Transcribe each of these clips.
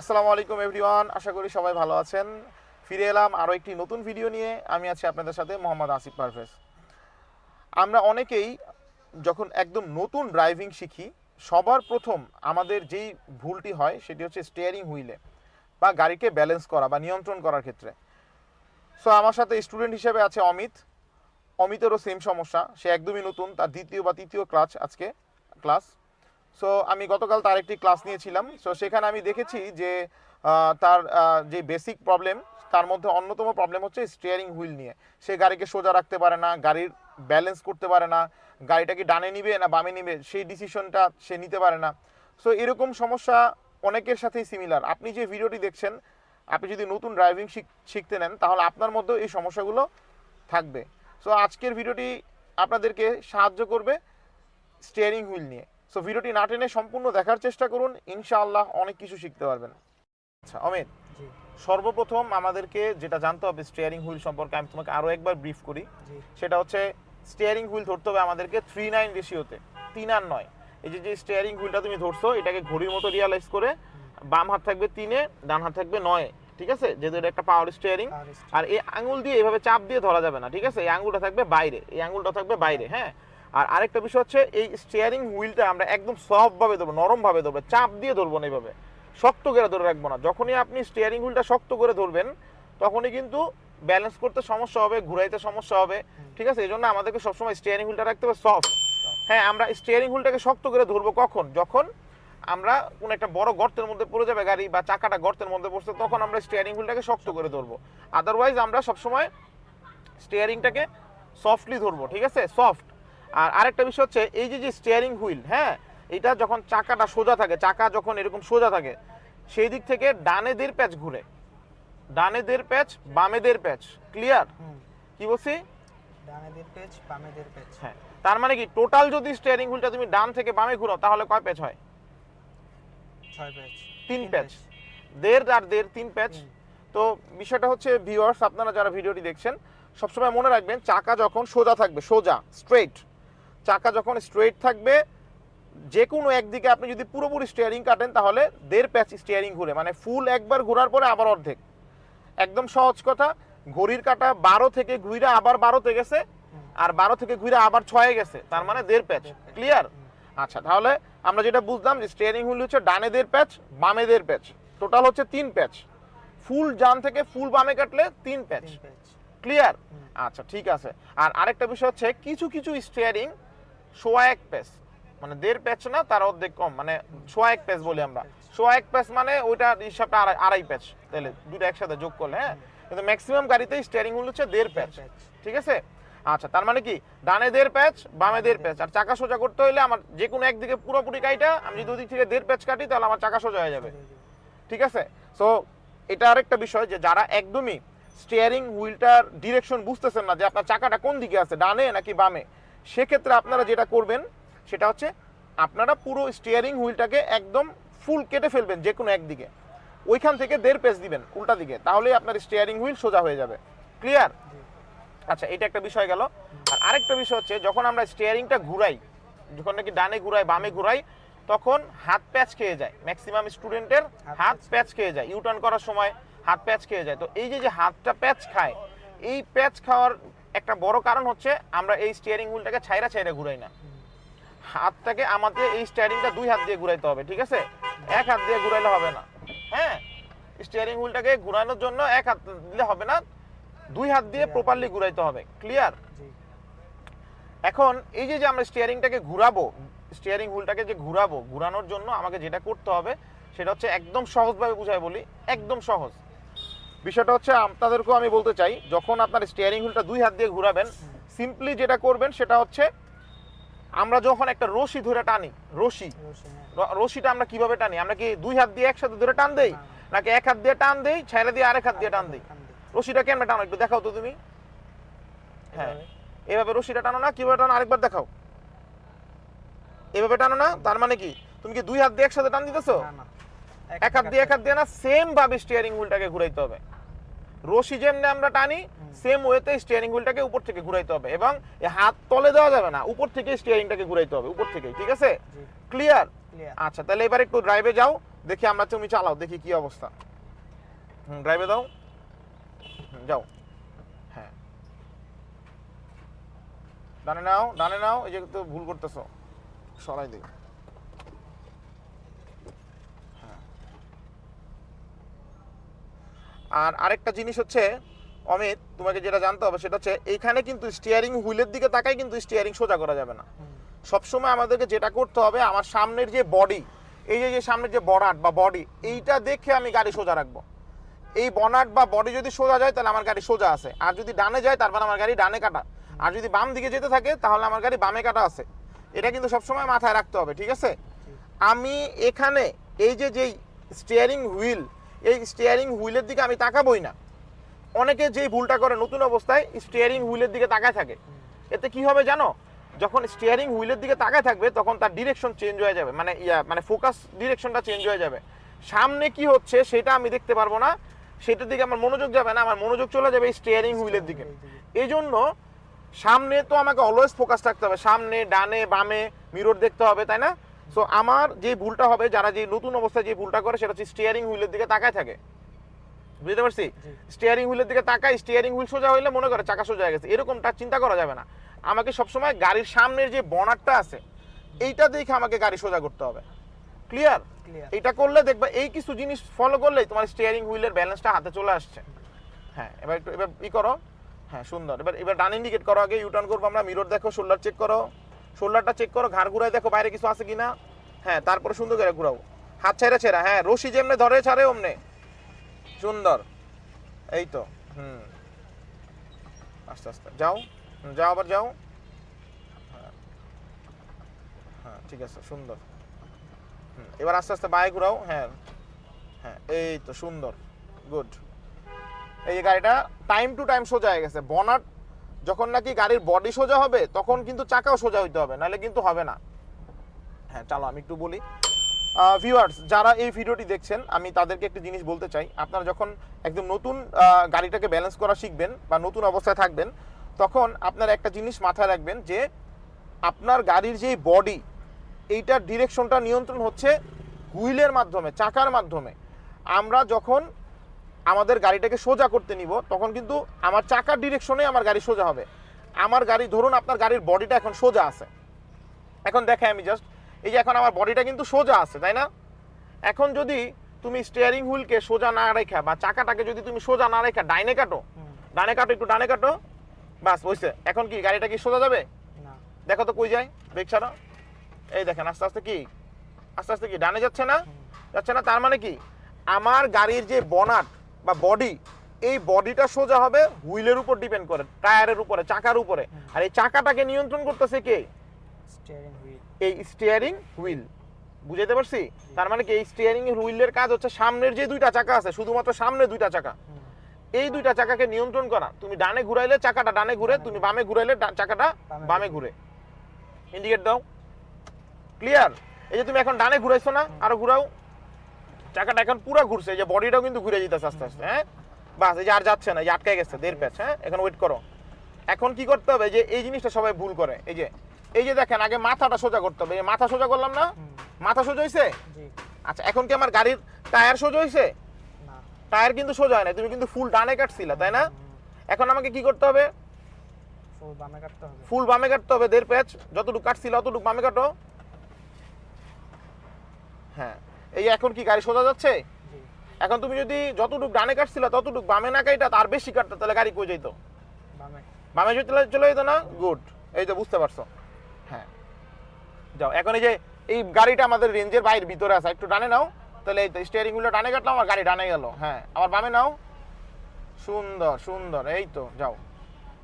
আসসালামু আলাইকুম এভরিওয়ান আশা করি সবাই ভালো আছেন। ফিরে এলাম আরও একটি নতুন ভিডিও নিয়ে। আমি আছি আপনাদের সাথে মোহাম্মদ আসিফ পারভেজ। আমরা অনেকেই যখন একদম নতুন ড্রাইভিং শিখি, সবার প্রথম আমাদের যেই ভুলটি হয়, সেটি হচ্ছে স্টিয়ারিং হুইলে বা গাড়িকে ব্যালেন্স করা বা নিয়ন্ত্রণ করার ক্ষেত্রে। সো আমার সাথে স্টুডেন্ট হিসেবে আছে অমিত। অমিতেরও সেম সমস্যা। সে একদমই নতুন, তার দ্বিতীয় বা তৃতীয় ক্লাস আজকে ক্লাস সো আমি গতকাল তার একটি ক্লাস নিয়েছিলাম। সো সেখানে আমি দেখেছি যে তার যে বেসিক প্রবলেম তার মধ্যে অন্যতম প্রবলেম হচ্ছে স্টিয়ারিং হুইল নিয়ে। সে গাড়িকে সোজা রাখতে পারে না, গাড়ির ব্যালেন্স করতে পারে না, গাড়িটাকে ডানে নিবে না বামে নিবে, সেই ডিসিশনটা সে নিতে পারে না। সো এরকম সমস্যা অনেকের সাথেই সিমিলার আপনি যে ভিডিওটি দেখছেন, আপনি যদি নতুন ড্রাইভিং শিখতে নেন, তাহলে আপনার মধ্যেও এই সমস্যাগুলো থাকবে। সো আজকের ভিডিওটি আপনাদেরকে সাহায্য করবে স্টিয়ারিং হুইল নিয়ে। সো ভিডিওটি না টেনে সম্পূর্ণ দেখার চেষ্টা করুন। ইনশাআল্লাহ অনেক কিছু শিখতে পারবেন। আচ্ছা অমিত সর্বপ্রথম আমাদেরকে যেটা জানতে হবে স্টিয়ারিং হুইল সম্পর্কে আমি তোমাকে আরও একবার ব্রিফ করি। সেটা হচ্ছে স্টিয়ারিং হুইল ধরতে হবে আমাদেরকে থ্রি নাইন রেশিওতে তিন আর নয়। এই যে যে স্টিয়ারিং হুইলটা তুমি ধরছো এটাকে ঘড়ির মতো রিয়ালাইজ করে বাম হাত থাকবে তিনে ডান হাত থাকবে নয় ঠিক আছে? যেহেতু এটা একটা পাওয়ার স্টিয়ারিং আর এই আঙুল দিয়ে এভাবে চাপ দিয়ে ধরা যাবে না ঠিক আছে? এই আঙুলটা থাকবে বাইরে এই আঙুলটা থাকবে বাইরে হ্যাঁ? আর আরেকটা বিষয় হচ্ছে এই স্টিয়ারিং হুইলটা আমরা একদম সফট ভাবে ধরবো নরম ভাবে ধরবো চাপ দিয়ে ধরবো না এইভাবে। শক্ত করে ধরে রাখব না। যখনই আপনি স্টিয়ারিং হুইলটা শক্ত করে ধরবেন তখনই কিন্তু ব্যালেন্স করতে সমস্যা হবে ঘুরাইতে সমস্যা হবে ঠিক আছে? এই জন্য আমাদেরকে সবসময় স্টিয়ারিং হুইলটা রাখতে হবে সফট হ্যাঁ আমরা স্টিয়ারিং হুইলটাকে শক্ত করে ধরবো কখন? যখন আমরা কোনো একটা বড় গর্তের মধ্যে পড়ে যাবে গাড়ি বা চাকাটা গর্তের মধ্যে পড়ছে তখন আমরা স্টিয়ারিং হুইলটাকে শক্ত করে ধরবো। আদারওয়াইজ আমরা সবসময় স্টিয়ারিংটাকে সফটলি ধরবো ঠিক আছে? সফট আর আরেকটা বিষয় হচ্ছে এই যে যে স্টিয়ারিং হুইল হ্যাঁ এটা যখন চাকাটা সোজা থাকে চাকা যখন এরকম সোজা থাকে সেই দিক থেকে ডানেদের প্যাচ ঘুরে। ডানেদের প্যাচ বামেদের প্যাচ ক্লিয়ার কি বলছি? ডানেদের প্যাচ বামেদের প্যাচ। হ্যাঁ তার মানে কি টোটাল যদি স্টিয়ারিং হুইলটা তুমি ডান থেকে বামে ঘুরাও তাহলে কয় প্যাচ হয়? ছয় প্যাচ। তিন প্যাচ। দেড় আর দেড় তিন প্যাচ। তো বিষয়টা হচ্ছে ভিউয়ার্স আপনারা যারা ভিডিওটি দেখছেন সবসময় মনে রাখবেন চাকা যখন সোজা থাকবে সোজা স্ট্রেট চাকা যখন স্ট্রেট থাকবে যে কোনো একদিকে আপনি যদি পুরোপুরি স্টিয়ারিং কাটেন তাহলে দেড় প্যাচ স্টিয়ারিং ঘুরে মানে ফুল একবার ঘোরার পরে আবার অর্ধেক। একদম সহজ কথা ঘড়ির কাটা বারো থেকে ঘুরে আবার বারোতে গেছে আর বারো থেকে ঘুরে আবার ছয়ে গেছে তার মানে দেড় প্যাচ ক্লিয়ার আচ্ছা তাহলে আমরা যেটা বুঝলাম যে স্টিয়ারিং হুইল হচ্ছে ডানে দের প্যাচ বামে দের প্যাচ টোটাল হচ্ছে তিন প্যাচ ফুল ডান থেকে ফুল বামে কাটলে তিন প্যাচ ক্লিয়ার আচ্ছা ঠিক আছে। আর আরেকটা বিষয় হচ্ছে কিছু কিছু স্টিয়ারিং সোয়া এক প্যাচ। মানে দেড় প্যাচ না তার অর্ধেক কম। মানে সোয়া এক প্যাচ বলি আমরা। সোয়া এক প্যাচ মানে ওইটা হিসাবটা আড়াই আড়াই প্যাচ। তাহলে দুটো একসাথে যোগ করলে হ্যাঁ? কিন্তু ম্যাক্সিমাম গাড়িতেই স্টিয়ারিং হুইল হচ্ছে দেড় প্যাচ। ঠিক আছে? আচ্ছা তার মানে কি? ডানে দেড় প্যাচ বামে দেড় প্যাচ। আর চাকা সোজা করতে হলে আমার যে কোনো একদিকে পুরোপুরি কাইটা আমি যদি ওদিক থেকে দেড় প্যাচ কাটি তাহলে আমার চাকা সোজা হয়ে যাবে। ঠিক আছে? সো এটা আরেকটা বিষয় যে যারা একদমই স্টিয়ারিং হুইলটার ডিরেকশন বুঝতেছেন না যে আপনার চাকাটা কোন দিকে আছে ডানে নাকি বামে? সেক্ষেত্রে আপনারা যেটা করবেন সেটা হচ্ছে আপনারা পুরো স্টিয়ারিং হুইলটাকে একদম ফুল কেটে ফেলবেন যে কোনো একদিকে। ওইখান থেকে দেড় পেজ দিবেন উল্টা দিকে তাহলেই আপনার স্টিয়ারিং হুইল সোজা হয়ে যাবে। ক্লিয়ার আচ্ছা এটা একটা বিষয় গেল। আর আরেকটা বিষয় হচ্ছে যখন আমরা স্টিয়ারিংটা ঘুরাই যখন নাকি ডানে ঘুরাই বামে ঘুরাই তখন হাত প্যাচ খেয়ে যায়। ম্যাক্সিমাম স্টুডেন্টের হাত। প্যাচ খেয়ে যায়। ইউটার্ন করার সময় হাত প্যাচ খেয়ে যায়। তো এই যে যে হাতটা প্যাচ খায় এই প্যাচ খাওয়ার একটা বড় কারণ হচ্ছে আমরা এই স্টিয়ারিং হুইলটাকে ছাইরা ছাইরা ঘুরাই না। হাতটাকে আমাদের এই স্টিয়ারিংটা দুই হাত দিয়ে ঘুরাইতে হবে, ঠিক আছে? এক হাত দিয়ে ঘুরাইলে হবে না। হ্যাঁ? স্টিয়ারিং হুইলটাকে ঘুরানোর জন্য এক হাত দিলে হবে না, দুই হাত দিয়ে প্রপারলি ঘুরাইতে হবে ক্লিয়ার এখন এই যে যে আমরা স্টিয়ারিংটাকে ঘুরাবো স্টিয়ারিং হুইলটাকে যে ঘুরাবো, ঘুরানোর জন্য আমাকে যেটা করতে হবে, সেটা হচ্ছে একদম সহজভাবে বুঝাই বলি, একদম সহজ। বিষয়টা হচ্ছে আপনাদেরকেও আমি বলতে চাই যখন আপনার স্টিয়ারিং হুইলটা দুই হাত দিয়ে ঘুরাবেন সিম্পলি যেটা করবেন সেটা হচ্ছে আমরা যখন একটা রশি ধরে টানি রশি হ্যাঁ। রশিটা আমরা কীভাবে টানি? আমরা কি দুই হাত দিয়ে একসাথে ধরে টান দেই? নাকি এক হাত দিয়ে টান দেই ছেড়ে দিয়ে আরেক হাত দিয়ে টান দেই। রশিটা কেমনে টানো? একটু দেখাও তো তুমি। হ্যাঁ। এভাবে। রশিটা টানো না কীভাবে টানো? আরেকবার দেখাও। এভাবে টানো না তার মানে কি? তুমি কি দুই হাত দিয়ে একসাথে টান দিতেছো। এক হাত দিয়ে এক হাত দিয়ে না সেম ভাবে স্টিয়ারিং হুইলটাকে ঘুরাইতে হবে। রশি যেমনি আমরা টানি সেম ওয়েতে স্টিয়ারিং হুইলটাকে উপর থেকে ঘুরাইতে হবে এবং হাত তলে দেওয়া যাবে না উপর থেকে স্টিয়ারিংটাকে ঘুরাইতে হবে উপর থেকে ঠিক আছে? ক্লিয়ার আচ্ছা তাহলে এবার একটু ড্রাইভে যাও দেখি আমরা তুমি চালাও দেখি কি অবস্থা। হুম ড্রাইভে দাও। যাও। হ্যাঁ। ডানে নাও ডানে নাও এই যে তো ভুল করতেছো। সরাই দিই আর আরেকটা জিনিস হচ্ছে অমিত তোমাকে যেটা জানতে হবে সেটা হচ্ছে এইখানে কিন্তু স্টিয়ারিং হুইলের দিকে তাকাই কিন্তু স্টিয়ারিং সোজা করা যাবে না। সবসময় আমাদেরকে যেটা করতে হবে আমার সামনের যে বডি এই যে যে সামনের যে বনাট বা বডি এইটা দেখে আমি গাড়ি সোজা রাখব। এই বনাট বা বডি যদি সোজা যায় তাহলে আমার গাড়ি সোজা আছে। আর যদি ডানে যায় তারপর আমার গাড়ি ডানে কাটা। আর যদি বাম দিকে যেতে থাকে তাহলে আমার গাড়ি বামে কাটা আছে। এটা কিন্তু সবসময় মাথায় রাখতে হবে ঠিক আছে? আমি এখানে এই যে যেই স্টিয়ারিং হুইল এই স্টিয়ারিং হুইলের দিকে আমি তাকাবই না। অনেকে যেই ভুলটা করে নতুন অবস্থায় স্টিয়ারিং হুইলের দিকে তাকায় থাকে। এতে কি হবে জানো? যখন স্টিয়ারিং হুইলের দিকে তাকায় থাকবে, তখন তার ডিরেকশন চেঞ্জ হয়ে যাবে। মানে ইয়া মানে ফোকাস ডিরেকশনটা চেঞ্জ হয়ে যাবে। সামনে কি হচ্ছে সেটা আমি দেখতে পারব না। সেটার দিকে আমার মনোযোগ যাবে না, আমার মনোযোগ চলে যাবে স্টিয়ারিং হুইলের দিকে। এই জন্য সামনে তো আমাকে অলওয়েজ ফোকাস রাখতে হবে। সামনে, ডানে, বামে মিরর দেখতে হবে, তাই না? সো আমার যে ভুলটা হবে যারা যে নতুন অবস্থায় যে ভুলটা করে সেটা হচ্ছে স্টিয়ারিং হুইলের দিকে তাকায় থাকে। বুঝতে পারছি? স্টিয়ারিং হুইলের দিকে তাকাই স্টিয়ারিং হুইল সোজা হইলে মনে করে চাকা সোজা হয়ে গেছে। এরকমটা চিন্তা করা যাবে না। আমাকে সবসময় গাড়ির সামনের যে বনারটা আছে এইটা দেখে আমাকে গাড়ি সোজা করতে হবে। ক্লিয়ার ক্লিয়ার এটা করলে দেখবা এই কিছু জিনিস ফলো করলেই তোমার স্টিয়ারিং হুইলের ব্যালেন্সটা হাতে চলে আসছে। হ্যাঁ এবার একটু এবার ই করো। হ্যাঁ সুন্দর। এবার এবার ডান ইন্ডিকেট করো আগে ইউটার্ন করব আমরা মিরর দেখো শোল্ডার চেক করো। শোল্ডারটা চেক করো ঘাড় ঘুরাই দেখো বাইরে কিছু আছে কিনা। হ্যাঁ তারপরে সুন্দর করে ঘুরাও। হাত ছেড়ে ছেড়া হ্যাঁ রশি যেমনে ধরে ছাড়ে অমনে। সুন্দর। এই তো হুম। আস্তে আস্তে যাও। যাও আবার যাও। হ্যাঁ। হ্যাঁ ঠিক আছে সুন্দর। হুম, এবার আস্তে আস্তে বায়ে ঘুরাও হ্যাঁ। হ্যাঁ এই তো সুন্দর। গুড। এই যে গাড়িটা টাইম টু টাইম সোজা হয়ে গেছে। বনাট যখন নাকি গাড়ির বডি সোজা হবে, তখন কিন্তু চাকাও সোজা হইতে হবে, নাহলে কিন্তু হবে না। হ্যাঁ চলো আমি একটু বলি। ভিউয়ার্স যারা এই ভিডিওটি দেখছেন, আমি তাদেরকে একটি জিনিস বলতে চাই। আপনারা যখন একদম নতুন গাড়িটাকে ব্যালেন্স করা শিখবেন বা নতুন অবস্থায় থাকবেন, তখন আপনার একটা জিনিস মাথায় রাখবেন যে, আপনার গাড়ির যেই বডি এইটার ডিরেকশনটা নিয়ন্ত্রণ হচ্ছে হুইলের মাধ্যমে, চাকার মাধ্যমে। আমরা যখন আমাদের গাড়িটাকে সোজা করতে নিব তখন কিন্তু আমার চাকার ডিরেকশনে আমার গাড়ি সোজা হবে। আমার গাড়ি ধরুন আপনার গাড়ির বডিটা এখন সোজা আছে। এখন দেখাই আমি জাস্ট এই যে এখন আমার বডিটা কিন্তু সোজা আছে তাই না? এখন যদি তুমি স্টিয়ারিং হুইলকে সোজা না রেখা বা চাকাটাকে যদি তুমি সোজা না রেখা ডাইনে কাটো। ডানে কাটো একটু ডানে কাটো। বাস হইছে। এখন কি গাড়িটা কি সোজা যাবে? না। দেখো তো কই যায় ব্রেক ছাড়া। এই দেখেন আস্তে আস্তে কি? আস্তে আস্তে কি ডানে যাচ্ছে না? যাচ্ছে না তার মানে কি? আমার গাড়ির যে বনাট বা বডি এই বডিটা সোজা হবে হুইলের উপর ডিপেন্ড করে টায়ারের উপরে চাকার উপরে। আর এই চাকাটাকে নিয়ন্ত্রণ করতেছে কে? এই স্টিয়ারিং হুইল বুঝাইতে পারছি? তার মানে কি এই স্টিয়ারিং হুইলের কাজ হচ্ছে সামনের যে দুইটা চাকা আছে শুধুমাত্র সামনে দুইটা চাকা। এই দুইটা চাকাকে নিয়ন্ত্রণ করা। তুমি ডানে ঘুরাইলে চাকাটা ডানে ঘুরে তুমি বামে ঘুরাইলে চাকাটা বামে ঘুরে। ইন্ডিকেট দাও। ক্লিয়ার এই যে তুমি এখন ডানে ঘুরাইছো না আরও ঘুরাও। চাকাটা এখন পুরো ঘুরছে এই যে বডিটাও কিন্তু ঘুরে যেতেছে আস্তে আস্তে হ্যাঁ? বাস এই যে আর যাচ্ছে না যে আটকে গেছে দেড় প্যাচ হ্যাঁ? এখন ওয়েট করো। এখন কি করতে হবে যে এই জিনিসটা সবাই ভুল করে এই যে এই যে দেখেন আগে মাথাটা সোজা করতে হবে এই মাথা সোজা করলাম না? মাথা সোজা হয়েছে আচ্ছা এখন কি আমার গাড়ির টায়ার সোজা হয়েছে না। টায়ার কিন্তু সোজা হয় না তুমি কিন্তু ফুল ডানে কাটছিলা তাই না? এখন আমাকে কি করতে হবে? ফুল বামে কাটতে হবে। ফুল বামে কাটতে হবে দেড় প্যাচ যতটুকু কাটছিল অতটুকু বামে কাটো। হ্যাঁ। এই এখন কি গাড়ি সোজা যাচ্ছে? এখন তুমি যদি যতটুকু ডানে কাটছিল ততটুকু বামে না কাইটা তার বেশি কাটতো তাহলে গাড়ি কই যেত বামে। বামে যদি চলে- চলে যেত না? গুড। এই তো বুঝতে পারছ? হ্যাঁ। যাও এখন এই যে এই গাড়িটা আমাদের রেঞ্জের বাইরের ভিতরে আছে একটু ডানে নাও। তাহলে এই তো স্টিয়ারিং হুইলটা ডানে কাটলাম আমার গাড়ি ডানে গেল। হ্যাঁ আবার বামে নাও। সুন্দর সুন্দর এই তো যাও।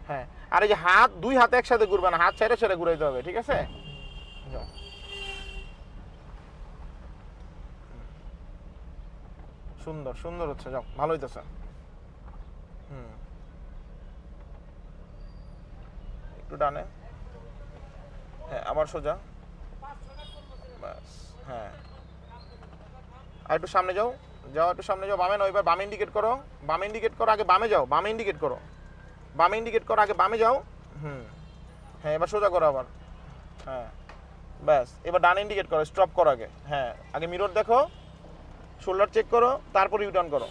হ্যাঁ আর এই যে হাত দুই হাতে একসাথে ঘুরবে না হাত ছেড়ে ছেড়ে ঘুরাইতে হবে ঠিক আছে? যাও। সুন্দর সুন্দর হচ্ছে, যাও ভালো হইতেছে হুম। একটু ডানে। হ্যাঁ আবার সোজা। ব্যাস হ্যাঁ। আর একটু সামনে যাও যাও, একটু সামনে যাও, বামে নাও এবার বামে ইন্ডিকেট করো। বামে ইন্ডিকেট করো আগে বামে যাও, বামে ইন্ডিকেট করো। বামে ইন্ডিকেট করো আগে বামে যাও। হুম। হ্যাঁ এবার সোজা করো আবার। হ্যাঁ। ব্যাস এবার ডান ইন্ডিকেট করো স্টপ করো আগে। হ্যাঁ আগে মিরর দেখো। শোল্ডার চেক করো তারপর ইউটার্ন করো।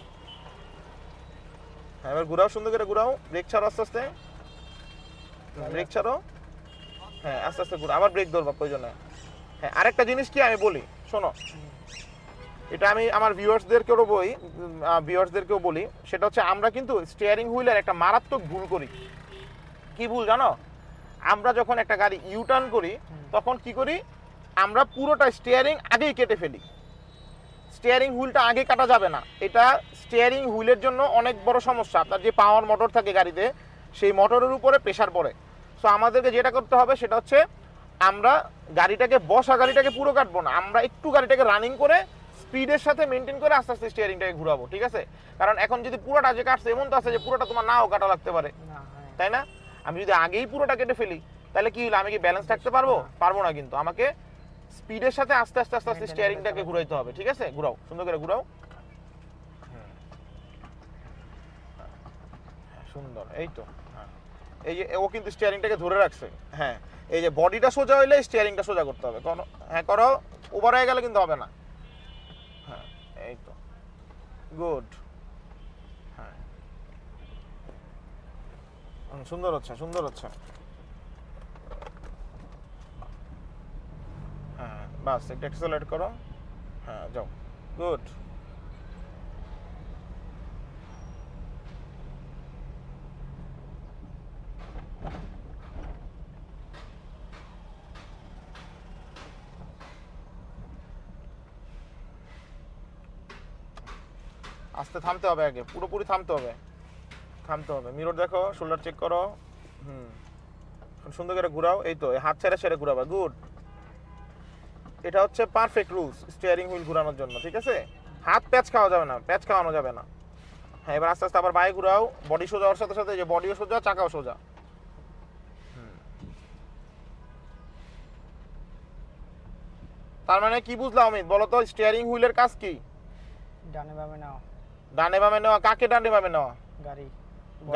হ্যাঁ এবার ঘুরাও সুন্দর করে ঘুরাও। ব্রেক ছাড়ো আস্তে আস্তে। ব্রেক ছাড়ো। হ্যাঁ আস্তে আস্তে ঘুরো। আবার ব্রেক ধরবা প্রয়োজনে হ্যাঁ আরেকটা জিনিস কি আমি বলি? শোনো। এটা আমি আমার ভিউয়ার্সদেরকেও বলি ভিউয়ার্সদেরকেও বলি। সেটা হচ্ছে আমরা কিন্তু স্টিয়ারিং হুইলের একটা মারাত্মক ভুল করি। কি ভুল জানো? আমরা যখন একটা গাড়ি ইউটার্ন করি তখন কি করি? আমরা পুরোটা স্টিয়ারিং আগেই কেটে ফেলি। স্টিয়ারিং হুইলটা আগে কাটা যাবে না। এটা স্টিয়ারিং হুইলের জন্য অনেক বড় সমস্যা। আপনার যে পাওয়ার মোটর থাকে গাড়িতে সেই মোটরের উপরে প্রেশার পড়ে। সো আমাদেরকে যেটা করতে হবে সেটা হচ্ছে আমরা গাড়িটাকে বসা গাড়িটাকে পুরো কাটবো না। আমরা একটু গাড়িটাকে রানিং করে স্পিডের সাথে মেনটেন করে আস্তে আস্তে স্টিয়ারিংটাকে ঘুরাবো ঠিক আছে? কারণ এখন যদি পুরোটা যে কাটছে এমন তো আছে যে পুরোটা তোমার নাও কাটা লাগতে পারে। হ্যাঁ। তাই না? আমি যদি আগেই পুরোটা কেটে ফেলি তাহলে কি হলো? আমি কি ব্যালেন্স থাকতে পারব? পারব না কিন্তু। আমাকে স্পিডের সাথে আস্তে আস্তে আস্তে আস্তে স্টিয়ারিংটাকে ঘুরাইতে হবে ঠিক আছে? ঘুরাও সুন্দর করে ঘুরাও। হ্যাঁ, সুন্দর এই তো। হ্যাঁ। এই যে ও কিন্তু স্টিয়ারিংটাকে ধরে রাখছে। হ্যাঁ এই যে বডিটা সোজা হইলে স্টিয়ারিংটা সোজা করতে হবে। কোনো হ্যাঁ করো ওভার হয়ে গেলে কিন্তু হবে না। হ্যাঁ এই তো। গুড হ্যাঁ। সুন্দর হচ্ছে সুন্দর হচ্ছে হ্যাঁ বাস, একটু অ্যাক্সেলারেট করো। হ্যাঁ যাও। গুড আস্তে থামতে হবে আগে, পুরোপুরি থামতে হবে। থামতে হবে। মিরর দেখো শোল্ডার চেক করো। হুম। সুন্দর করে ঘুরাও, এই তো হাত ছেড়ে ছেড়ে ঘুরাবা। গুড এটা হচ্ছে পারফেক্ট রুলস স্টিয়ারিং হুইল ঘুরানোর জন্য ঠিক আছে? হাত প্যাচ খাওয়া যাবে না প্যাচ খাওয়ানো যাবে না। হ্যাঁ এবার আস্তে আস্তে আবার বাইরে ঘুরাও বডি সোজা হওয়ার সাথে সাথে যে বডিও সোজা চাকাও সোজা। তার মানে কি বুঝলাম অমিত বলো তো স্টিয়ারিং হুইলের কাজ কি? ডানে বামে নাও। ডানে বামে নেওয়া কাকে ডানে বামে নেওয়া? গাড়ি।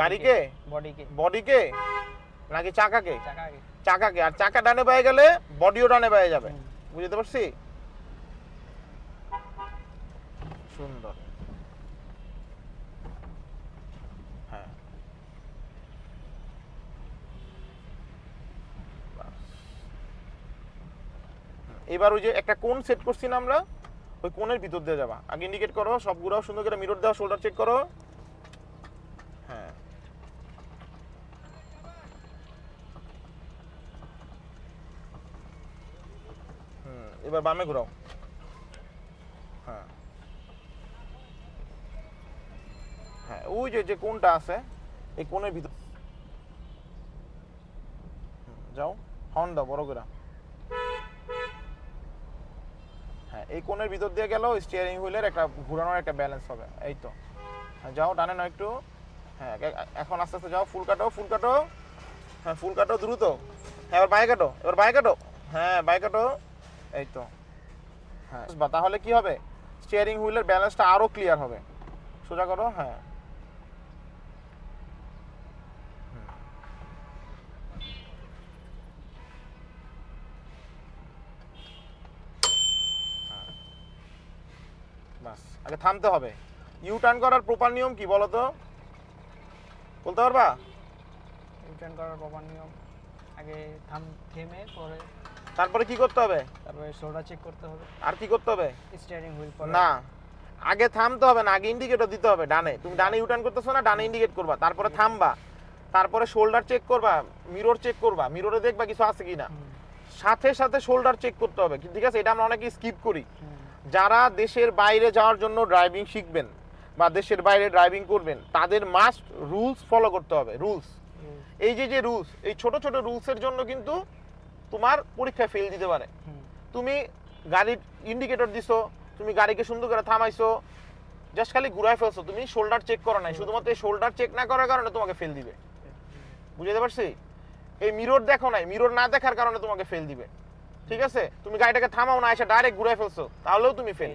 গাড়িকে? বডিকে। বডিকে? নাকি চাকাকে? চাকা আগে চাকাকে আর চাকা ডানে পায়ে গেলে বডিও ডানে পায়ে যাবে। বুঝতে পারছি? সুন্দর। হ্যাঁ। এবার ওই যে একটা কোন সেট করছি না আমরা, ওই কোণের ভিতর দিয়ে যাবা। আগে ইন্ডিকেট করো সব সবগুলো সুন্দর করে মিরর দেওয়া শোল্ডার চেক করো হ্যাঁ হুম এবার বামে ঘোরাও। হ্যাঁ। হ্যাঁ ওই যে যে কোনটা আছে, এই কোণের ভিতর যাও হর্ন দাও, বড় করে। হ্যাঁ এই কোণের ভিতর দিয়ে গেল স্টিয়ারিং হুইলের একটা ঘোরানোর একটা ব্যালেন্স হবে, এই তো। হ্যাঁ যাও ডানে নাও একটু। হ্যাঁ এখন আস্তে আস্তে যাও, ফুল কাটো ফুল কাটো। হ্যাঁ ফুল কাটো দ্রুত। হ্যাঁ এবার বাই কাটো, এবার বাই কাটো। হ্যাঁ বাই কাটো। এই তো। হ্যাঁ তাহলে কি হবে? স্টিয়ারিং হুইলের ব্যালেন্সটা আরও ক্লিয়ার হবে। সোজা করো হ্যাঁ। বাস, আগে থামতে হবে। ইউ টার্ন করার প্রপার নিয়ম কি বলো তো? বলতে পারবা? রিটার্ন করার প্রপার নিয়ম। আগে থাম, থেমে, পরে তারপরে কি করতে হবে? তারপরে শোল্ডার চেক করতে হবে। আর কি করতে হবে? স্টিয়ারিং হুইল পরে। না। আগে থামতে হবে না আগে ইন্ডিকেটর দিতে হবে ডানে। তুমি ডানে ইউটার্ন করতেছো না ডানে ইন্ডিকেট করবা। তারপরে থামবা। তারপরে শোল্ডার চেক করবা মিরর চেক করবা। মিররে দেখবা কিছু আছে কিনা। সাথে সাথে শোল্ডার চেক করতে হবে। ঠিক আছে? এটা আমরা অনেকে স্কিপ করি। যারা দেশের বাইরে যাওয়ার জন্য ড্রাইভিং শিখবেন বা দেশের বাইরে ড্রাইভিং করবেন তাদের মাস্ট রুলস ফলো করতে হবে রুলস এই যে যে রুলস এই ছোট ছোট রুলসের জন্য কিন্তু তোমার পরীক্ষায় ফেল দিতে পারে। তুমি গাড়ির ইন্ডিকেটর দিছো তুমি গাড়িকে সুন্দর করে থামাইছো জাস্ট খালি ঘুরায় ফেলছো তুমি শোল্ডার চেক করো নাই শুধুমাত্র এই শোল্ডার চেক না করার কারণে তোমাকে ফেল দিবে। বুঝতে পারছি? এই মিরর দেখো নাই মিরর না দেখার কারণে তোমাকে ফেল দিবে। ঠিক আছে? তুমি গাড়িটাকে থামাও না এসে ডাইরেক্ট ঘুরায় ফেলছো তাহলেও তুমি ফেল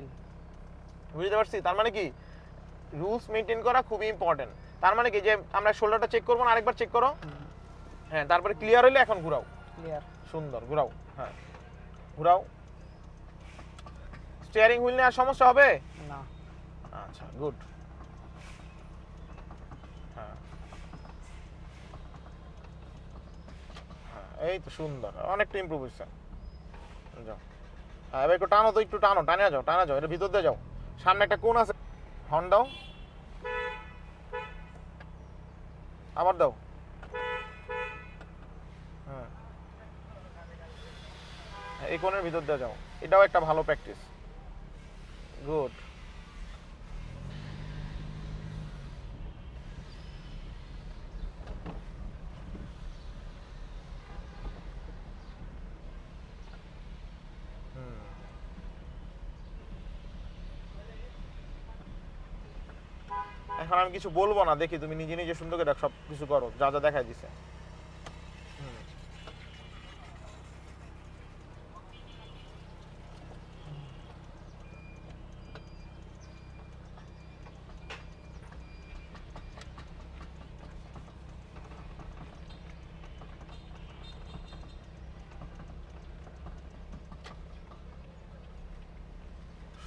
বুঝতে পারছি? তার মানে কি? রুলস মেনটেন করা খুবই ইম্পর্টেন্ট তার মানে কি? যে আমরা শোল্ডারটা চেক করব না আরেকবার চেক করো। হ্যাঁ তারপরে ক্লিয়ার হইলে এখন ঘুরাও। ক্লিয়ার সুন্দর ঘুরাও হ্যাঁ। ঘুরাও। স্টিয়ারিং হুইল নেওয়ার সমস্যা হবে? না। আচ্ছা গুড হ্যাঁ। হ্যাঁ, এই তো সুন্দর অনেকটা ইমপ্রুভ হয়েছে। যাও। হ্যাঁ এবার একটু টানো তো একটু টানো টানে যাও টানা যাও এটা ভিতর দিয়ে যাও। সামনে একটা কোন আছে হর্ন দাও আবার দাও। হ্যাঁ, এই কোণের ভিতর দিয়ে যাও। এটাও একটা ভালো প্র্যাকটিস গুড এখন আমি কিছু বলব না, দেখি তুমি নিজে নিজে সুন্দর করে সব কিছু করো, যা যা দেখাই দিছে হুম।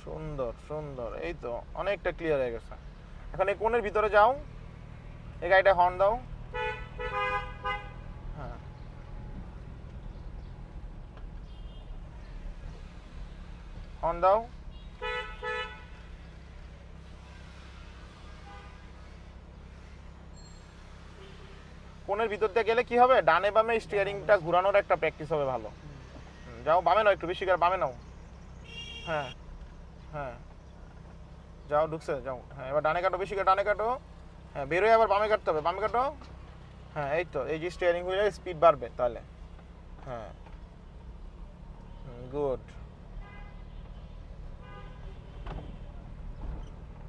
সুন্দর সুন্দর এই তো অনেকটা ক্লিয়ার হয়ে গেছে। এখন এই কোণের ভিতরে যাও, এই গাড়িটা হর্ন দাও। হ্যাঁ। হর্ন দাও। কোণের ভিতর দিয়ে গেলে কি হবে? ডানে বামে স্টিয়ারিংটা ঘুরানোর একটা প্র্যাকটিস হবে ভালো। যাও, বামে নাও একটু, বেশি করে বামে নাও। হ্যাঁ হ্যাঁ। যাও ঢুকছে যাও। হ্যাঁ এবার ডানে কাটো বেশি ডানে কাটো। হ্যাঁ বেরোয় আবার বামে কাটতে হবে। বামে কাটো। হ্যাঁ এই তো এই যে স্টিয়ারিং হুইলের স্পিড বাড়বে তাহলে। হ্যাঁ। গুড।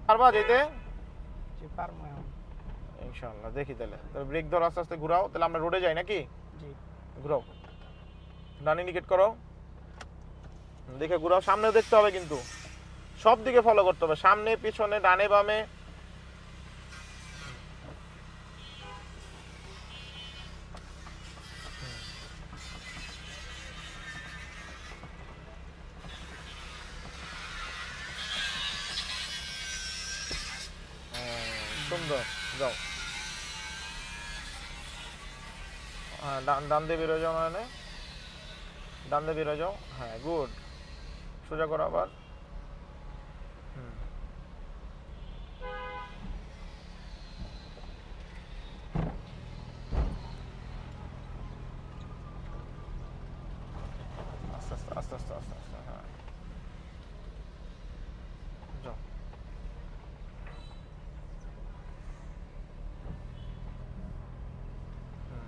পারবা যেতে? ইনশাল্লাহ দেখি তাহলে। তাহলে ব্রেক ধরো আস্তে আস্তে ঘুরাও। তাহলে আমরা রোডে যাই নাকি? ঘুরাও। ডান ইন্ডিকেট করো। দেখে ঘুরাও। সামনে দেখতে হবে কিন্তু। সব দিকে ফলো করতে হবে। সামনে পিছনে ডানে বামে। হ্যাঁ, সুন্দর। হ্যাঁ মানে। বেরো যাও। হ্যাঁ গুড। সোজা করো আবার হুম। আস্তে আস্তে আস্তে আস্তে আস্তে আস্তে হ্যাঁ যাও হুম।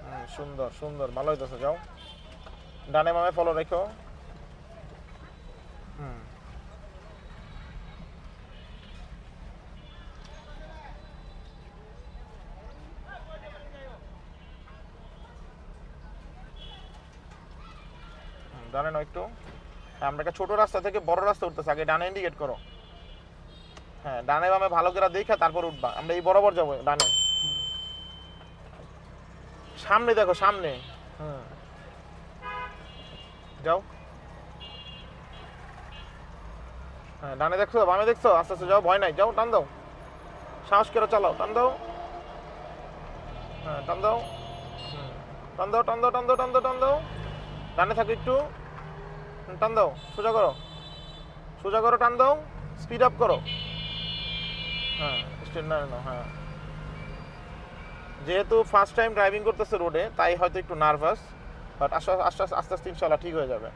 হুম, সুন্দর সুন্দর ভালো হইতেছে যাও। ডানে বামে ফলো রেখো। হুম। নাও একটু। হ্যাঁ, আমরা একটা ছোট রাস্তা থেকে বড় রাস্তা উঠতেছি আগে ডানে ইন্ডিকেট করো। হ্যাঁ ডানে বামে ভালো করে দেখা তারপর উঠবা। আমরা এই বরাবর যাব ডানে। সামনে দেখো সামনে। হুম যাও। হ্যাঁ ডানে দেখছ বামে দেখছ? আস্তে আস্তে যাও ভয় নাই। যাও টান দাও। সাহস করে চালাও টান দাও। হ্যাঁ টান দাও। টান দাও টান দাও টান দাও টান দাও টান দাও। ডানে থাকো একটু। টান দাও সোজা করো। সোজা করো টান দাও। স্পিড আপ করো। হ্যাঁ না না হ্যাঁ। যেহেতু ফার্স্ট টাইম ড্রাইভিং করতেছে রোডে তাই হয়তো একটু নার্ভাস বাট আস্তে আস্তে আস্তে আস্তে আস্তে ইনশাল্লাহ ঠিক হয়ে যাবে।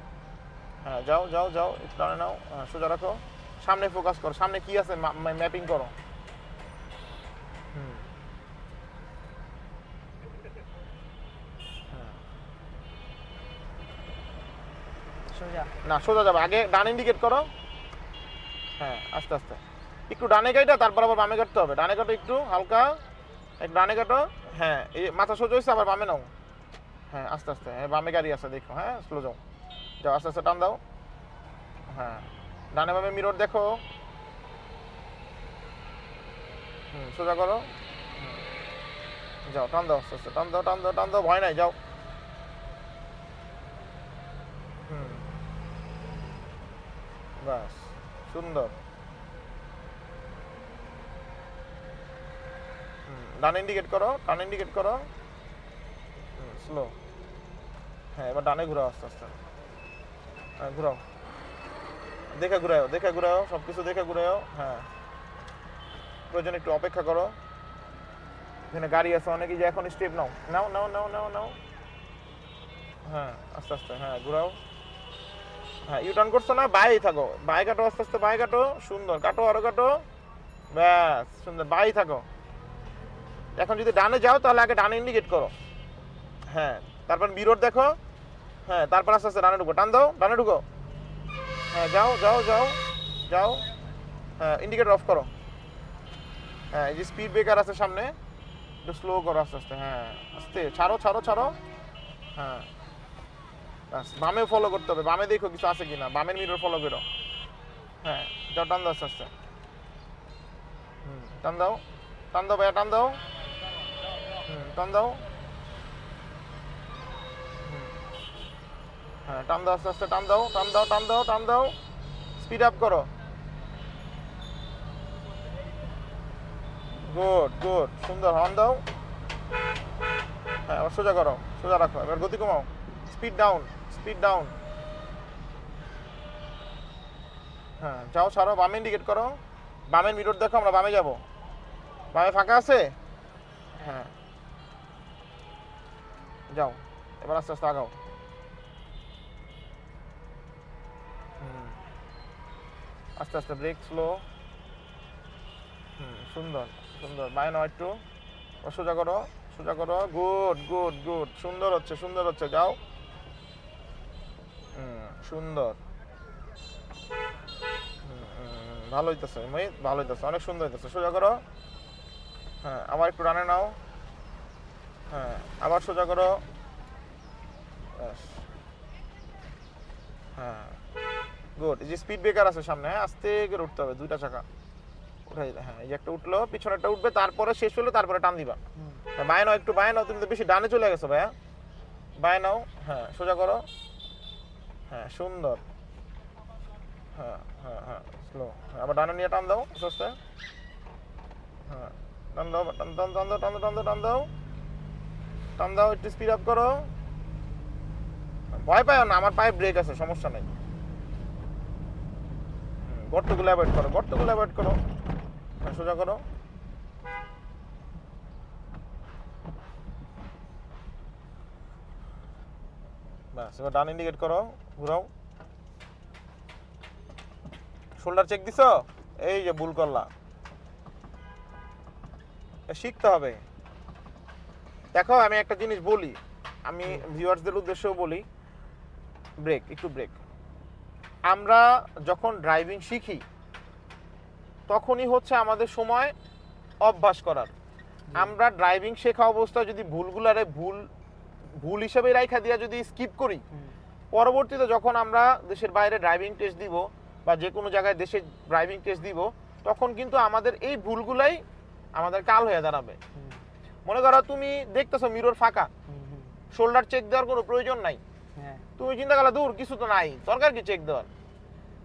হ্যাঁ যাও যাও যাও একটু টানে নাও হ্যাঁ, সোজা রাখো। সামনে ফোকাস করো সামনে কি আছে ম্যাপিং করো। হুম। হ্যাঁ। সোজা। না সোজা যাবে আগে ডান ইন্ডিকেট করো। হ্যাঁ আস্তে আস্তে। একটু ডানে গাইটা তারপর আবার বামে কাটতে হবে। ডানে কাটো একটু হালকা একটু ডানে কাটো। হ্যাঁ এই মাথা সোজা হয়েছে আবার বামে নাও। হ্যাঁ আস্তে আস্তে হ্যাঁ বামে গাড়ি আছে, দেখো হ্যাঁ স্লো যাও। যাও, আস্তে আস্তে, টান দাও। হ্যাঁ ডানে বামে মিরর দেখো। হুম, সোজা করো। যাও, টান দাও, আস্তে আস্তে, টান দাও টান দাও টান দাও, ভয় নাই, যাও। হুম, বাস, সুন্দর হুম, ডান ইন্ডিকেট করো ডান ইন্ডিকেট করো। স্লো হ্যাঁ এবার ডানে ঘুরাও আস্তে আস্তে। হ্যাঁ ঘুরাও। দেখে ঘুরাও দেখে ঘুরাও সব কিছু দেখে ঘুরাও হ্যাঁ। প্রয়োজন একটু অপেক্ষা করো। এখানে গাড়ি আছে অনেকেই যে এখন স্টেপ নাও। নাও নাও নাও নাও নাও। হ্যাঁ আস্তে আস্তে হ্যাঁ ঘুরাও। হ্যাঁ ইউ টার্ন করছ না? বাই থাকো। বাই কাটো আস্তে আস্তে বাই কাটো। সুন্দর কাটো আরও কাটো। ব্যাস সুন্দর বাই থাকো। এখন যদি ডানে যাও, তাহলে আগে ডানে ইন্ডিকেট করো। হ্যাঁ তারপর মিরর দেখো। হ্যাঁ তারপর আস্তে আস্তে ডানে ঢুকো। টান দাও, ডানে ঢুকো। হ্যাঁ যাও যাও যাও যাও। হ্যাঁ ইন্ডিকেটর অফ করো। হ্যাঁ এই যে স্পিড ব্রেকার আছে সামনে, একটু স্লো করো আস্তে আস্তে। হ্যাঁ আস্তে, ছাড়ো ছাড়ো ছাড়ো। হ্যাঁ ব্যাস, বামে ফলো করতে হবে। বামে দেখো কিছু আছে কিনা। বামের মিরর ফলো করো। হ্যাঁ যাও, টান দাও আস্তে আস্তে। হুম, টান দাও। টান দাও ভাইয়া, টান দাও। টান দাও। হ্যাঁ টান দাও, আস্তে আস্তে, টান দাও টান দাও টান দাও টান দাও। স্পিড আপ করো। গুড গুড সুন্দর হর্ন দাও। হ্যাঁ সোজা করো, সোজা রাখো, এবার গতি কমাও। স্পিড ডাউন স্পিড ডাউন হ্যাঁ যাও, ছাড়ো, বামে ইন্ডিকেট করো। বামের মিরর দেখো, আমরা বামে যাব। বামে ফাঁকা আছে? হ্যাঁ। যাও এবার আস্তে আস্তে আগাও আস্তে আস্তে ব্রেক স্লো হুম সুন্দর সুন্দর বাই নাও একটু সোজা করো সোজা করো গুড গুড গুড সুন্দর হচ্ছে সুন্দর হচ্ছে যাও হুম সুন্দর ভালো হইতেছে ভালো হইতেছে অনেক সুন্দর হইতেছে সোজা করো হ্যাঁ আবার একটু রানে নাও হ্যাঁ আবার সোজা করো। হ্যাঁ গুড যে স্পিড ব্রেকার আছে সামনে হ্যাঁ আস্তে করে উঠতে হবে দুইটা চাকা। উঠাই হ্যাঁ এই একটা উঠল পিছনেরটা উঠবে তারপরে শেষ হলো তারপরে টান দিবা। হ্যাঁ, বায়ে নাও একটু বায়ে নাও তুমি তো বেশি ডানে চলে গেছো ভাইয়া। বায়ে নাও হ্যাঁ সোজা করো। হ্যাঁ সুন্দর। হ্যাঁ হ্যাঁ হ্যাঁ স্লো আবার ডানে নিয়ে টান দাও আস্তে। হ্যাঁ টান দাও টান টান টান দাও টান দাও টান দাও টান দাও। টান দাও একটু স্পিড আপ করো। ভয় পায় না, আমার পায়ে ব্রেক আছে, সমস্যা নেই। গর্তগুলো অ্যাভয়েড করো, গর্তগুলো অ্যাভয়েড করো। সোজা করো। ব্যাস, এবার ডান ইন্ডিকেট করো, ঘুরাও। শোল্ডার চেক দিছো? এই যে ভুল করলা। শিখতে হবে। দেখো আমি একটা জিনিস বলি। আমি ভিউয়ার্সদের উদ্দেশ্যেও বলি। ব্রেক একটু ব্রেক আমরা যখন ড্রাইভিং শিখি তখনই হচ্ছে আমাদের সময় অভ্যাস করার। আমরা ড্রাইভিং শেখা অবস্থায় যদি ভুলগুলারে ভুল ভুল হিসেবে রাইখা দিয়া যদি স্কিপ করি পরবর্তীতে যখন আমরা দেশের বাইরে ড্রাইভিং টেস্ট দিব বা যে কোনো জায়গায় দেশে ড্রাইভিং টেস্ট দিব তখন কিন্তু আমাদের এই ভুলগুলাই আমাদের কাল হয়ে দাঁড়াবে। মনে করো তুমি দেখতেছো মিরর ফাঁকা। শোল্ডার চেক দেওয়ার কোনো প্রয়োজন নাই। হ্যাঁ। তুমি চিন্তা করলে দূর কিছু তো নাই। দরকার কি চেক দেওয়ার?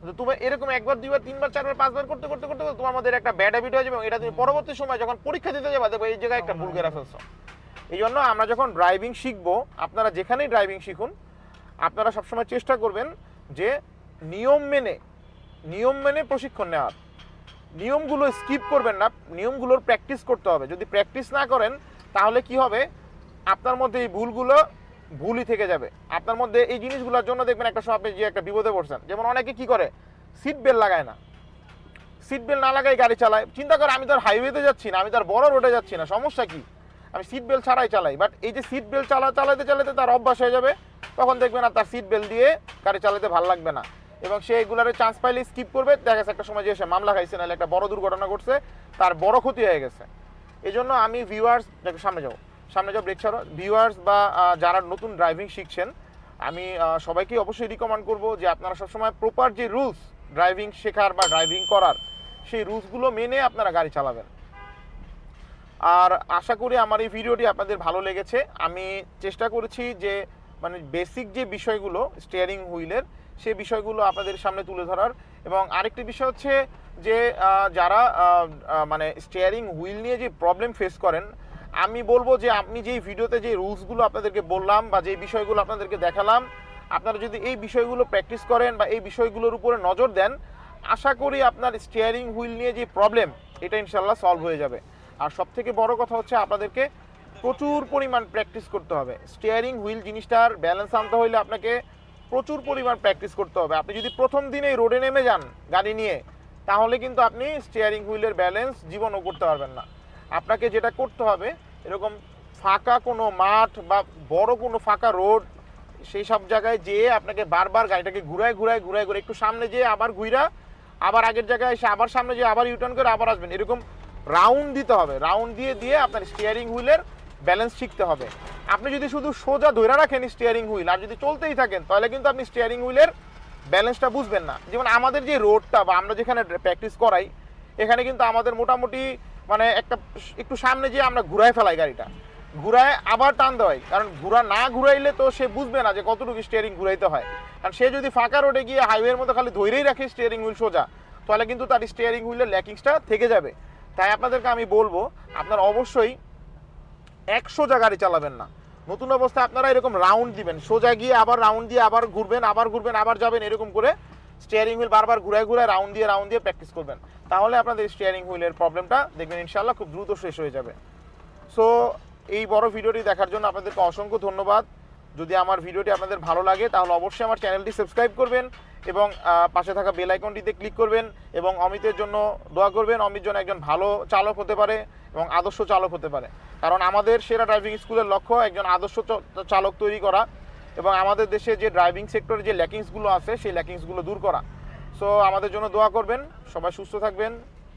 তো তুমি এরকম একবার দুইবার তিনবার চারবার পাঁচবার করতে করতে করতে করতে তোমার মধ্যে একটা ব্যাড হ্যাবিট হয়ে যাবে এবং এটা তুমি পরবর্তী সময় যখন পরীক্ষা দিতে যাবে দেখবে এই জায়গায় একটা ভুল করে ফেলছো। এই জন্য আমরা যখন ড্রাইভিং শিখব আপনারা যেখানেই ড্রাইভিং শিখুন আপনারা সবসময় চেষ্টা করবেন যে নিয়ম মেনে নিয়ম মেনে প্রশিক্ষণ নেওয়ার। নিয়মগুলো স্কিপ করবেন না, নিয়মগুলোর প্র্যাকটিস করতে হবে। যদি প্র্যাকটিস না করেন, তাহলে কি হবে? আপনার মধ্যে এই ভুলগুলো ভুলই থেকে যাবে। আপনার মধ্যে এই জিনিসগুলোর জন্য দেখবেন একটা আপনি যে একটা বিপদে পড়ছেন। যেমন অনেকে কি করে? সিট বেল্ট লাগায় না। সিট বেল্ট না লাগাই গাড়ি চালায়। চিন্তা করে আমি তো আর হাইওয়েতে যাচ্ছি না, আমি তো আর বড় রোডে যাচ্ছি না, সমস্যা কি? আমি সিট বেল্ট ছাড়াই চালাই। বাট এই যে সিট বেল্ট চালা চালাতে চালাতে তার অভ্যাস হয়ে যাবে। তখন দেখবেন আর তার সিট বেল্ট দিয়ে গাড়ি চালাতে ভালো লাগবে না। এবং সে এগুলারে চান্স পাইলে স্কিপ করবে। দেখা গেছে একটা সময় যে সে মামলা খাইছে, নাহলে একটা বড় দুর্ঘটনা ঘটছে, তার বড় ক্ষতি হয়ে গেছে। এই জন্য আমি ভিউয়ার্স দেখো সামনে যাও সামনে যাও ব্রেক ছাড়ো। ভিউয়ার্স বা যারা নতুন ড্রাইভিং শিখছেন, আমি সবাইকে অবশ্যই রিকমেন্ড করব যে আপনারা সবসময় প্রপার যে রুলস ড্রাইভিং শেখার বা ড্রাইভিং করার, সেই রুলসগুলো মেনে আপনারা গাড়ি চালাবেন। আর আশা করি আমার এই ভিডিওটি আপনাদের ভালো লেগেছে। আমি চেষ্টা করেছি যে মানে বেসিক যে বিষয়গুলো স্টিয়ারিং হুইলের সেই বিষয়গুলো আপনাদের সামনে তুলে ধরার। এবং আরেকটি বিষয় হচ্ছে যে যারা মানে স্টিয়ারিং হুইল নিয়ে যে প্রবলেম ফেস করেন, আমি বলব যে আপনি যেই ভিডিওতে যে রুলসগুলো আপনাদেরকে বললাম বা যে বিষয়গুলো আপনাদেরকে দেখালাম, আপনারা যদি এই বিষয়গুলো প্র্যাকটিস করেন বা এই বিষয়গুলোর উপরে নজর দেন, আশা করি আপনার স্টিয়ারিং হুইল নিয়ে যে প্রবলেম এটা ইনশাল্লাহ সলভ হয়ে যাবে। আর সব থেকে বড় কথা হচ্ছে আপনাদেরকে প্রচুর পরিমাণ প্র্যাকটিস করতে হবে। স্টিয়ারিং হুইল জিনিসটার ব্যালেন্স আনতে হইলে আপনাকে প্রচুর পরিমাণ প্র্যাকটিস করতে হবে। আপনি যদি প্রথম দিনেই রোডে নেমে যান গাড়ি নিয়ে, তাহলে কিন্তু আপনি স্টিয়ারিং হুইলের ব্যালেন্স জীবনও করতে পারবেন না। আপনাকে যেটা করতে হবে, এরকম ফাঁকা কোনো মাঠ বা বড় কোনো ফাঁকা রোড সেই সব জায়গায় যেয়ে আপনাকে বারবার গাড়িটাকে ঘুরায় ঘুরায় ঘুরায় ঘুরে একটু সামনে যেয়ে আবার ঘুরা আবার আগের জায়গায় এসে আবার সামনে যেয়ে আবার ইউটার্ন করে আবার আসবেন। এরকম রাউন্ড দিতে হবে। রাউন্ড দিয়ে দিয়ে আপনার স্টিয়ারিং হুইলের ব্যালেন্স শিখতে হবে। আপনি যদি শুধু সোজা ধরে রাখেন স্টিয়ারিং হুইল আর যদি চলতেই থাকেন, তাহলে কিন্তু আপনি স্টিয়ারিং হুইলের ব্যালেন্সটা বুঝবেন না। যেমন আমাদের যে রোডটা বা আমরা যেখানে প্র্যাকটিস করাই, এখানে কিন্তু আমাদের মোটামুটি মানে একটা একটু সামনে যেয়ে আমরা ঘুরায় ফেলাই গাড়িটা। ঘুরায় আবার টান দেওয়াই কারণ ঘুরা না ঘুরাইলে তো সে বুঝবে না যে কতটুকু স্টিয়ারিং ঘুরাইতে হয়। কারণ সে যদি ফাঁকা রোডে গিয়ে হাইওয়ের মতো খালি ধৈরেই রাখে স্টিয়ারিং হুইল সোজা, তাহলে কিন্তু তার স্টিয়ারিং হুইলের ল্যাকিংসটা থেকে যাবে। তাই আপনাদেরকে আমি বলব, আপনার অবশ্যই এক সোজা গাড়ি চালাবেন না। নতুন অবস্থায় আপনারা এরকম রাউন্ড দিবেন। সোজা গিয়ে আবার রাউন্ড দিয়ে আবার ঘুরবেন আবার ঘুরবেন, আবার যাবেন, এরকম করে স্টিয়ারিং হুইল বারবার ঘুরায় ঘুরায় রাউন্ড দিয়ে রাউন্ড দিয়ে প্র্যাকটিস করবেন। তাহলে আপনাদের স্টিয়ারিং হুইলের প্রবলেমটা দেখবেন ইনশাল্লাহ খুব দ্রুত শেষ হয়ে যাবে। সো এই বড় ভিডিওটি দেখার জন্য আপনাদেরকে অসংখ্য ধন্যবাদ। যদি আমার ভিডিওটি আপনাদের ভালো লাগে, তাহলে অবশ্যই আমার চ্যানেলটি সাবস্ক্রাইব করবেন। এবং পাশে থাকা বেল আইকনটিতে ক্লিক করবেন এবং অমিতের জন্য দোয়া করবেন। অমিত যেন একজন ভালো চালক হতে পারে এবং আদর্শ চালক হতে পারে। কারণ আমাদের সেরা ড্রাইভিং স্কুলের লক্ষ্য একজন আদর্শ চালক তৈরি করা এবং আমাদের দেশে যে ড্রাইভিং সেক্টরে যে ল্যাকিংসগুলো আছে, সেই ল্যাকিংসগুলো দূর করা। সো আমাদের জন্য দোয়া করবেন। সবাই সুস্থ থাকবেন।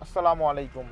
আসসালামু আলাইকুম।